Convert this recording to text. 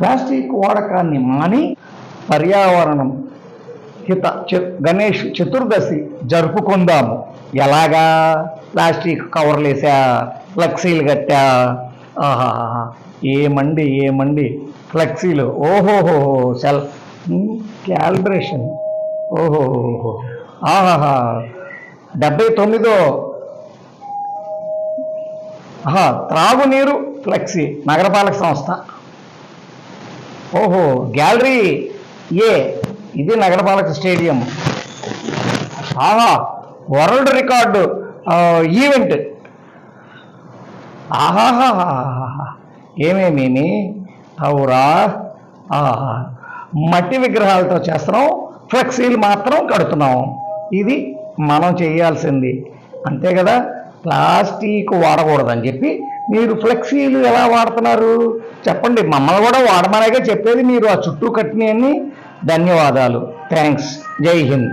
Plastic వాడకాన్ని మాని పర్యావరణం హిత గణేష్ చతుర్దశి జరుపుకుందాము. ఎలాగా? ప్లాస్టిక్ కవర్లు వేసా ఫ్లెక్సీలు కట్టా? ఆహా ఏమండి ఏమండి ఫ్లెక్సీలు. ఓహోహో సెల్ క్యాలిబ్రేషన్. ఓహోహో ఆహాహా. డెబ్బై తొమ్మిదో. ఆహా, త్రాగునీరు ఫ్లెక్సీ నగరపాలక సంస్థ. ఓహో గ్యాలరీ? ఏ ఇది నగరపాలక స్టేడియం. ఆహా వరల్డ్ రికార్డు ఈవెంట్. ఆహాహా ఏమేమేమి? అవురా ఆహా మట్టి విగ్రహాలతో చేస్తున్నాం ఫ్లెక్సీలు మాత్రం కడుతున్నాం. ఇది మనం చేయాల్సింది. అంతే కదా ప్లాస్టిక్ వాడకూడదని చెప్పి మీరు ఫ్లెక్సీలు ఎలా వాడుతున్నారు? చెప్పండి మమ్మల్ని కూడా వాడమనేగా చెప్పేది మీరు ఆ చుట్టూ కట్టినవన్నీ ధన్యవాదాలు. థ్యాంక్స్. జై హింద్.